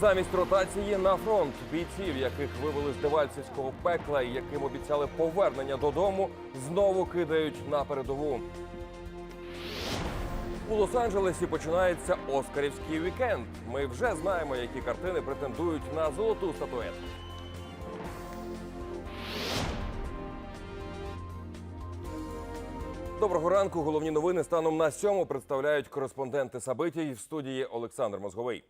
Замість ротації на фронт бійців, яких вивели з Девальцівського пекла і яким обіцяли повернення додому, знову кидають на передову. У Лос-Анджелесі починається Оскарівський вікенд. Ми вже знаємо, які картини претендують на золоту статуетку. Доброго ранку. Головні новини станом на сьому представляють кореспонденти Сабитій в студії Олександр Мозговий.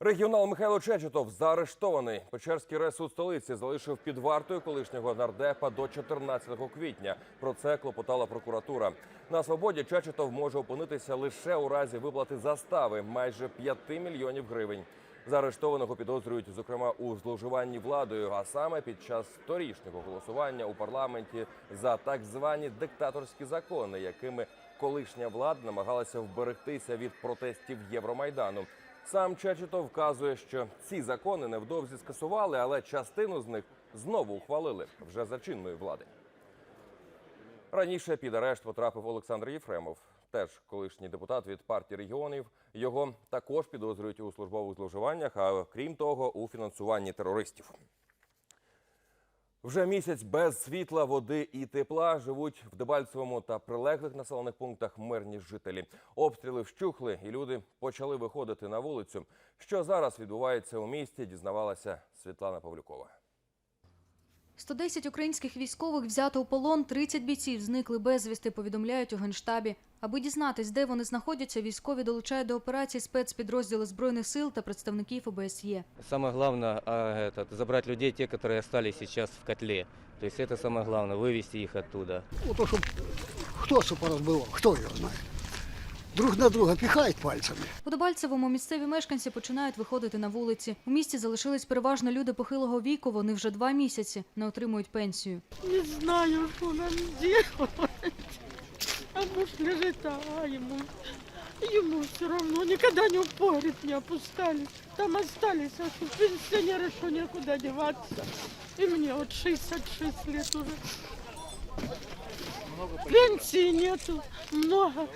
Регіонал Михайло Чечетов заарештований. Печерський райсуд столиці залишив під вартою колишнього нардепа до 14 квітня. Про це клопотала прокуратура. На свободі Чечетов може опинитися лише у разі виплати застави майже 5 мільйонів гривень. Заарештованого підозрюють, зокрема, у зловживанні владою, а саме під час торішнього голосування у парламенті за так звані диктаторські закони, якими колишня влада намагалася вберегтися від протестів Євромайдану. Сам Чечетов вказує, що ці закони невдовзі скасували, але частину з них знову ухвалили вже за чинної влади. Раніше під арешт потрапив Олександр Єфремов, теж колишній депутат від партії регіонів. Його також підозрюють у службових зловживаннях, а крім того, у фінансуванні терористів. Вже місяць без світла, води і тепла живуть в Дебальцевому та прилеглих населених пунктах мирні жителі. Обстріли вщухли, і люди почали виходити на вулицю. Що зараз відбувається у місті, дізнавалася Світлана Павлюкова. 110 українських військових взято у полон, 30 бійців зникли безвісти, повідомляють у Генштабі. Аби дізнатись, де вони знаходяться, військові долучають до операції спецпідрозділи Збройних сил та представників ОБСЄ. Самое главное а, этот, забрать людей, те, которые остались сейчас в котле. То есть это самое главное, вывести их оттуда. Ну, то, щоб хто це порозбивав, хто його знає. Друг на друга піхають пальцями. У Дебальцевому місцеві мешканці починають виходити на вулиці. У місті залишились переважно люди похилого віку. Вони вже два місяці не отримують пенсію. Не знаю, что нам делать. А муж лежит, а ему, ему все равно. Никогда не в погреб не опускались. Там остались, а что пенсионеры, что некуда деваться. И мне вот 66 лет уже. Пенсии нету, много.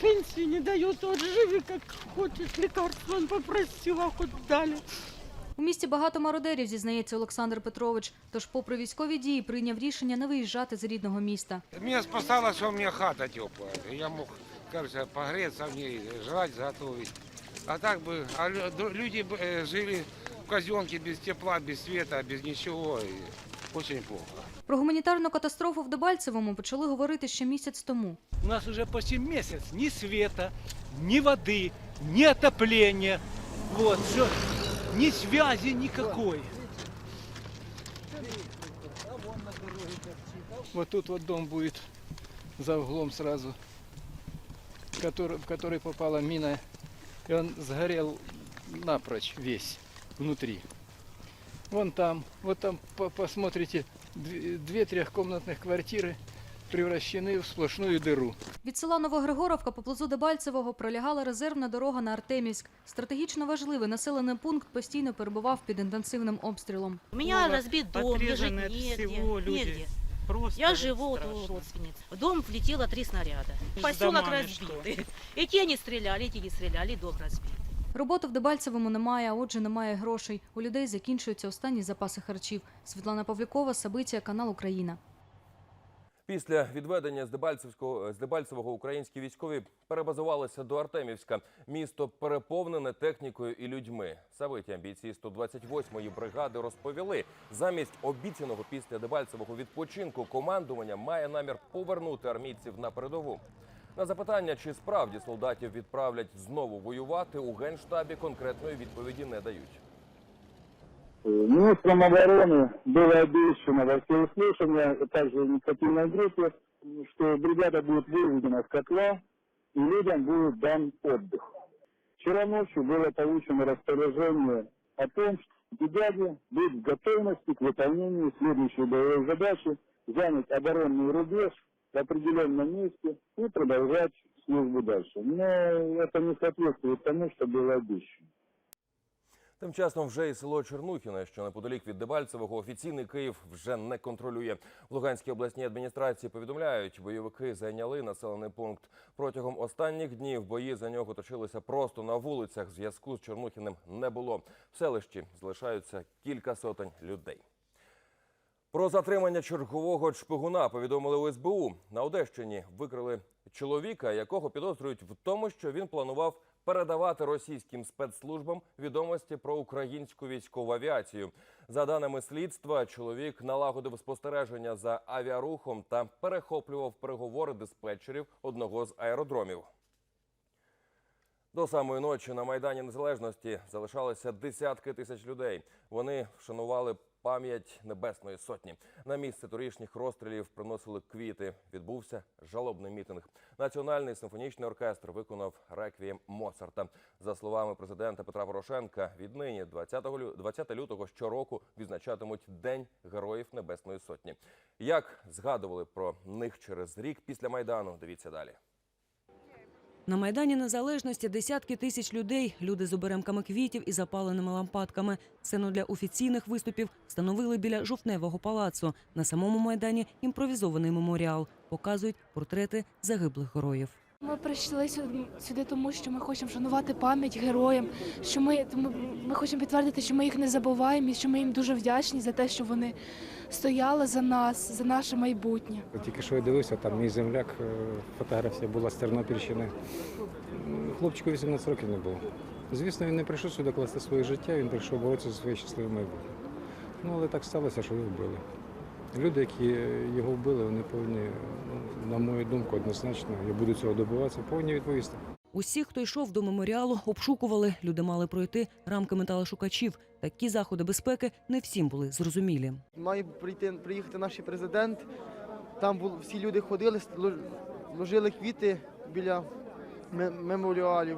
Пенсии не дают, вот живи как хочет, лекарства он попросил, а хоть дали. У місті багато мародерів, зізнається Олександр Петрович. Тож, попри військові дії, прийняв рішення не виїжджати з рідного міста. Меня спасало, что у меня хата теплая. Я мог, кажется, погреться в ней, жрать, заготовить. А так бы, а лю- ду- люди бы, э, жили в казенке без тепла, без света, без ничего. И очень плохо. Про гуманітарну катастрофу в Дебальцевому почали говорити ще місяць тому. У нас уже почти месяц ни света, ни воды, ни отопления, вот, все, ни связи никакой. Вот тут вот дом будет за углом сразу, который, в который попала мина, и он сгорел напрочь весь внутри. Вон там, вот там по- посмотрите, две, две трехкомнатных квартиры превращены в сплошную дыру. Від села Новогригоровка поблизу Дебальцевого пролягала резервна дорога на Артемівськ. Стратегічно важливий населений пункт постійно перебував під інтенсивним обстрілом. У меня Ну, разбит дом, лежит подрезаны от негде, всего люди. негде. Просто Я живу вот у страшно. родственниц. В дом влетело три снаряда. С Поселок домами разбитый. И те не стреляли, и те не стреляли, и дом разбит. Роботи в Дебальцевому немає, а отже, немає грошей. У людей закінчуються останні запаси харчів. Світлана Павлюкова, Сабиція, канал Україна. Після відведення з Дебальцевського з Дебальцевого українські військові перебазувалися до Артемівська. Місто переповнене технікою і людьми. Савиті бійці 128-ї бригади розповіли, замість обіцяного після Дебальцевого відпочинку командування має намір повернути армійців на передову. На запитання, чи справді солдатів відправлять знову воювати, у генштабі конкретної відповіді не дають. Министром обороны было обещано во всеуслышание, а также в инициативной группе, что бригада будет выведена с котла и людям будет дан отдых. Вчера ночью было получено распоряжение о том, что бригада будет в готовности к выполнению следующей боевой задачи занять оборонный рубеж в определенном месте и продолжать службу дальше. Но это не соответствует тому, что было обещано. Тим часом вже і село Чернухіне, що неподалік від Дебальцевого, офіційний Київ вже не контролює. В Луганській обласній адміністрації повідомляють, бойовики зайняли населений пункт. Протягом останніх днів бої за нього точилися просто на вулицях. Зв'язку з Чернухіним не було. В селищі залишаються кілька сотень людей. Про затримання чергового шпигуна повідомили у СБУ. На Одещині викрили чоловіка, якого підозрюють в тому, що він планував передавати російським спецслужбам відомості про українську військову авіацію. За даними слідства, чоловік налагодив спостереження за авіарухом та перехоплював переговори диспетчерів одного з аеродромів. До самої ночі на Майдані Незалежності залишалися десятки тисяч людей. Вони вшанували пам'ять Небесної Сотні. На місце торішніх розстрілів приносили квіти. Відбувся жалобний мітинг. Національний симфонічний оркестр виконав реквієм Моцарта. За словами президента Петра Порошенка, віднині 20 лю- 20 лютого щороку відзначатимуть День Героїв Небесної Сотні. Як згадували про них через рік після майдану? Дивіться далі. На Майдані Незалежності десятки тисяч людей, люди з оберемками квітів і запаленими лампадками. Сцену для офіційних виступів встановили біля жовтневого палацу. На самому майдані імпровізований меморіал. Показують портрети загиблих героїв. Ми прийшли сюди, тому, що ми хочемо шанувати пам'ять героям, що ми, ми, ми хочемо підтвердити, що ми їх не забуваємо і що ми їм дуже вдячні за те, що вони стояли за нас, за наше майбутнє. Тільки що я дивився, там мій земляк, е, фотографія була з Тернопільщини. Хлопчику 18 років не було. Звісно, він не прийшов сюди класти своє життя, він прийшов боротися за своє щасливе майбутнє. Ну, але так сталося, що його вбили. Люди, які його вбили, вони повинні, ну, на мою думку, однозначно, я буду цього добиватися, повинні відповісти. Усіх, хто йшов до меморіалу, обшукували. Люди мали пройти рамки металошукачів. Такі заходи безпеки не всім були зрозумілі. Має прийти приїхати наш президент. Там бул- всі люди ходили, ло- ложили квіти біля меморіалів.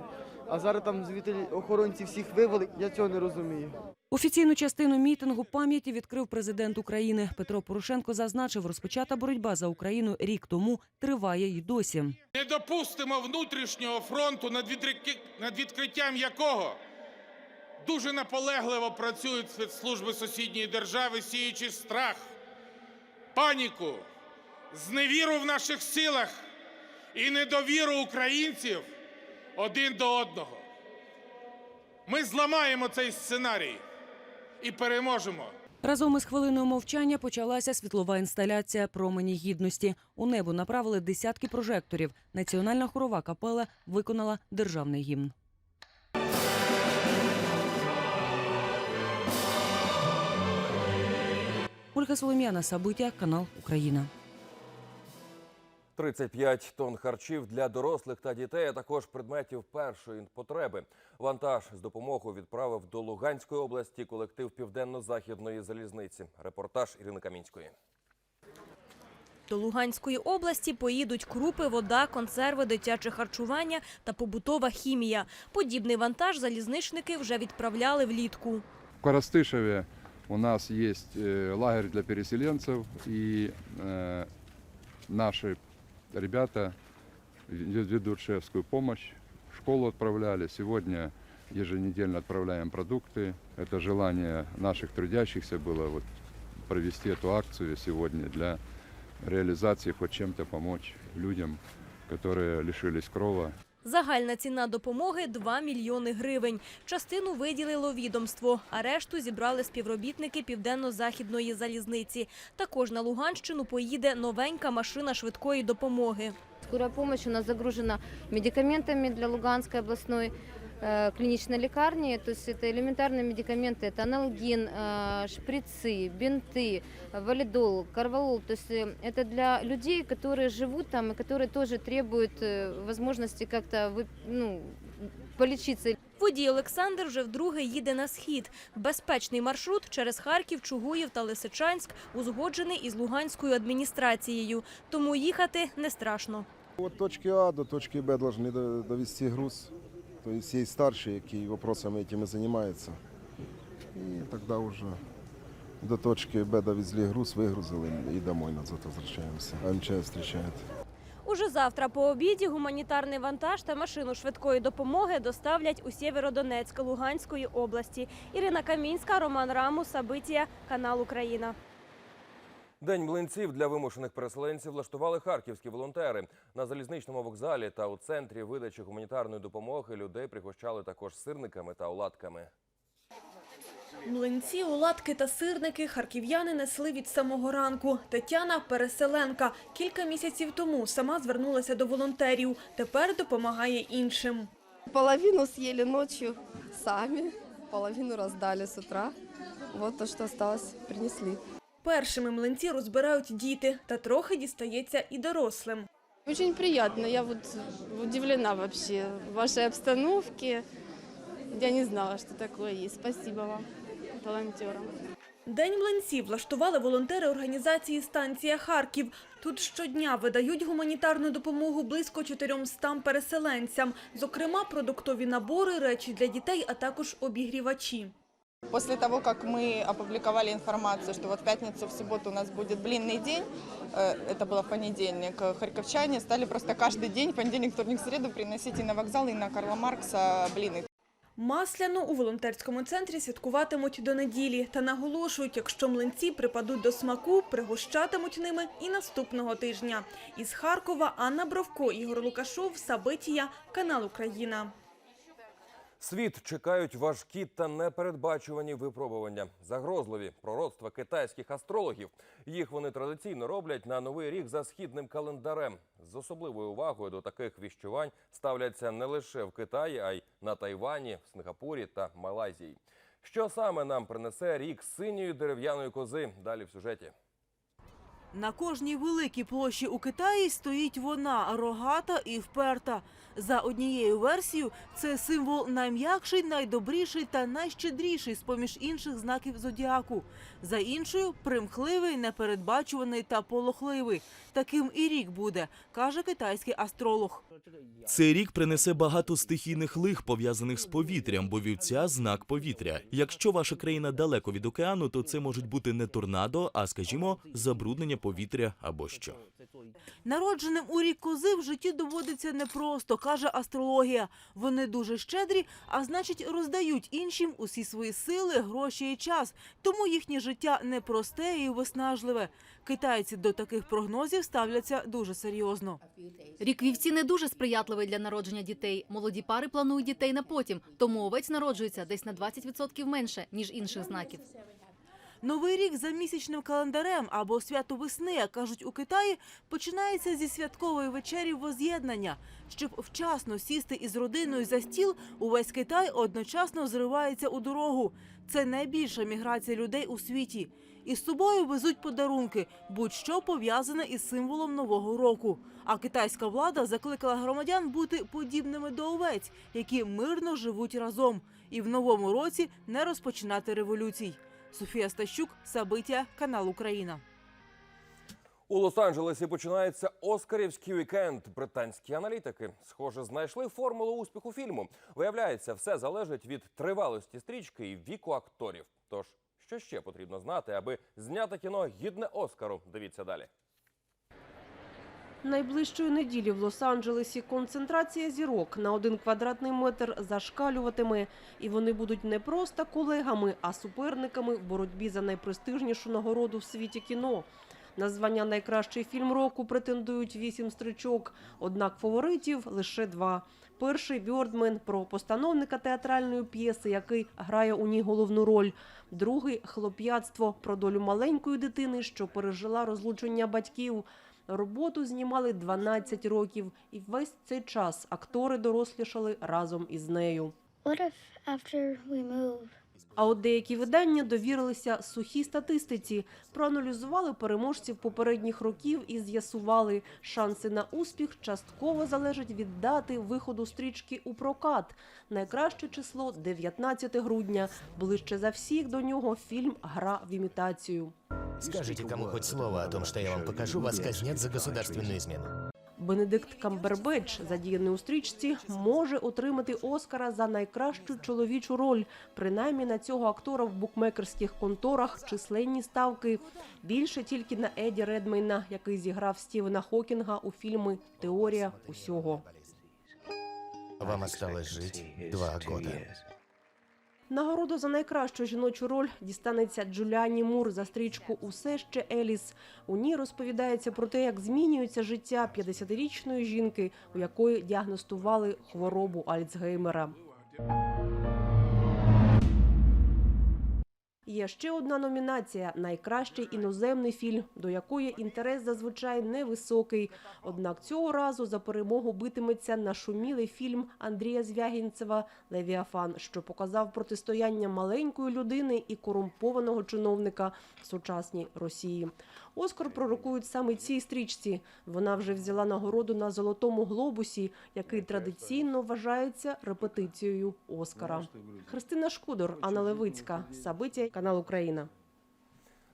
А зараз там звідти охоронці всіх вивели. Я цього не розумію. Офіційну частину мітингу пам'яті відкрив президент України. Петро Порошенко зазначив, розпочата боротьба за Україну рік тому триває й досі. Не допустимо внутрішнього фронту, над, відкриттям якого дуже наполегливо працюють спецслужби сусідньої держави, сіючи страх, паніку, зневіру в наших силах і недовіру українців один до одного. Ми зламаємо цей сценарій і переможемо. Разом із хвилиною мовчання почалася світлова інсталяція промені гідності. У небо направили десятки прожекторів. Національна хорова капела виконала державний гімн. Ольга Солом'яна, Сабиття, канал Україна. 35 тонн харчів для дорослих та дітей, а також предметів першої потреби. Вантаж з допомогою відправив до Луганської області колектив Південно-Західної залізниці. Репортаж Ірини Камінської. До Луганської області поїдуть крупи, вода, консерви, дитяче харчування та побутова хімія. Подібний вантаж залізничники вже відправляли влітку. В Коростышеве у нас есть э, лагерь для переселенцев, и э, наши ребята ве- ведут шефскую помощь, в школу отправляли. Сегодня еженедельно отправляем продукты. Это желание наших трудящихся было вот провести эту акцию сегодня для реализации, хоть чем-то помочь людям, которые лишились крова. Загальна ціна допомоги – 2 мільйони гривень. Частину виділило відомство, а решту зібрали співробітники Південно-Західної залізниці. Також на Луганщину поїде новенька машина швидкої допомоги. Скорая помощь у нас загружена медикаментами для Луганской областной э, клиничной лекарни. То есть это элементарные медикаменты, это аналгин, э, шприцы, бинты, э, валидол, карвалол. То есть э, это для людей, которые живут там и которые тоже требуют э, возможности как-то вы- ну, полечиться. Водій Олександр вже вдруге їде на схід. Безпечний маршрут через Харків, Чугуїв та Лисичанськ узгоджений із Луганською адміністрацією. Тому їхати не страшно. От точки А до точки Б повинні до- довести груз. Тобто є старший, який вопросами этими займається. І тоді вже до точки Б довезли груз, вигрузили і домой назад возвращаємося. А МЧС зустрічає. Уже завтра по обіді гуманітарний вантаж та машину швидкої допомоги доставлять у Сєвєродонецьк Луганської області. Ірина Камінська, Роман Раму, Сабитія, канал Україна. День млинців для вимушених переселенців влаштували харківські волонтери. На залізничному вокзалі та у центрі видачі гуманітарної допомоги людей пригощали також сирниками та оладками. Млинці, оладки та сирники харків'яни несли від самого ранку. Тетяна – переселенка. Кілька місяців тому сама звернулася до волонтерів. Тепер допомагає іншим. Половину съели ночью сами, половину раздали с утра. Вот то, что осталось, принесли. Першими млинці розбирають діти, та трохи дістається і дорослим. Очень приятно. Я вот удивлена вообще вашей обстановке. Я не знала, что такое есть. Спасибо вам, волонтерам. День млинців влаштували волонтери організації «Станція Харків». Тут щодня видають гуманітарну допомогу близько 400 переселенцям. Зокрема, продуктові набори, речі для дітей, а також обігрівачі. После того, как мы опубликовали информацию, что вот в пятницу, в субботу у нас будет блинный день, э, это было в понедельник, э, харьковчане стали просто каждый день, понедельник, вторник, среду приносить и на вокзал, и на Карла Маркса блины. Масляну у волонтерському центрі святкуватимуть до неділі та наголошують, якщо млинці припадуть до смаку, пригощатимуть ними і наступного тижня. Із Харкова Анна Бровко, Ігор Лукашов, Сабитія, канал Україна. Світ чекають важкі та непередбачувані випробування. Загрозливі пророцтва китайських астрологів. Їх вони традиційно роблять на новий рік за східним календарем. З особливою увагою до таких віщувань ставляться не лише в Китаї, а й на Тайвані, Сингапурі та Малайзії. Що саме нам принесе рік синьої дерев'яної кози? Далі в сюжеті. На кожній великій площі у Китаї стоїть вона рогата і вперта. За однією версією, це символ найм'якший, найдобріший та найщедріший з поміж інших знаків зодіаку. За іншою примхливий, непередбачуваний та полохливий. Таким і рік буде, каже китайський астролог. Цей рік принесе багато стихійних лих, пов'язаних з повітрям, бо вівця знак повітря. Якщо ваша країна далеко від океану, то це можуть бути не торнадо, а скажімо, забруднення повітря або що. Народженим у рік кози в житті доводиться непросто, каже астрологія. Вони дуже щедрі, а значить роздають іншим усі свої сили, гроші і час. Тому їхнє життя непросте і виснажливе. Китайці до таких прогнозів ставляться дуже серйозно. Рік вівці не дуже сприятливий для народження дітей. Молоді пари планують дітей на потім, тому овець народжується десь на 20% менше, ніж інших знаків. Новий рік за місячним календарем або свято весни, як кажуть у Китаї, починається зі святкової вечері воз'єднання. Щоб вчасно сісти із родиною за стіл, увесь Китай одночасно зривається у дорогу. Це найбільша міграція людей у світі. Із собою везуть подарунки, будь-що пов'язане із символом нового року. А китайська влада закликала громадян бути подібними до овець, які мирно живуть разом, і в новому році не розпочинати революцій. Софія Стащук, Сабиття, канал Україна. У Лос-Анджелесі починається Оскарівський вікенд. Британські аналітики, схоже, знайшли формулу успіху фільму. Виявляється, все залежить від тривалості стрічки і віку акторів. Тож, що ще потрібно знати, аби зняти кіно гідне Оскару? Дивіться далі. Найближчої неділі в Лос-Анджелесі концентрація зірок на один квадратний метр зашкалюватиме, і вони будуть не просто колегами, а суперниками в боротьбі за найпрестижнішу нагороду в світі кіно. На звання найкращий фільм року претендують вісім стрічок, однак фаворитів лише два. Перший Бьордмен про постановника театральної п'єси, який грає у ній головну роль. Другий хлоп'ятство про долю маленької дитини, що пережила розлучення батьків. Роботу знімали 12 років, і весь цей час актори дорослішали разом із нею. А от деякі видання довірилися сухій статистиці, проаналізували переможців попередніх років і з'ясували, шанси на успіх частково залежать від дати виходу стрічки у прокат. Найкраще число 19 грудня. Ближче за всіх до нього фільм Гра в імітацію. Скажите кому хоть слово о том, что я вам покажу, вас казнят за государственную измену. Бенедикт Камбербеч, задіяний у стрічці, може отримати Оскара за найкращу чоловічу роль. Принаймні на цього актора в букмекерських конторах численні ставки. Більше тільки на Еді Редмейна, який зіграв Стівена Хокінга у фільмі Теорія усього. Вам осталось жить два года. Нагорода за найкращу жіночу роль дістанеться Джуліані Мур за стрічку Усе ще Еліс. У ній розповідається про те, як змінюється життя 50-річної жінки, у якої діагностували хворобу Альцгеймера. Є ще одна номінація найкращий іноземний фільм, до якої інтерес зазвичай невисокий. Однак цього разу за перемогу битиметься нашумілий фільм Андрія Звягінцева Левіафан, що показав протистояння маленької людини і корумпованого чиновника в сучасній Росії. Оскар пророкують саме цій стрічці. Вона вже взяла нагороду на золотому глобусі, який традиційно вважається репетицією Оскара. Христина Шкудор, Анна Левицька, Сабиття, канал Україна.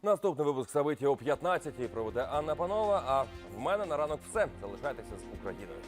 Наступний випуск Савиті о 15-й проведе Анна Панова. А в мене на ранок все. Залишайтеся з Україною.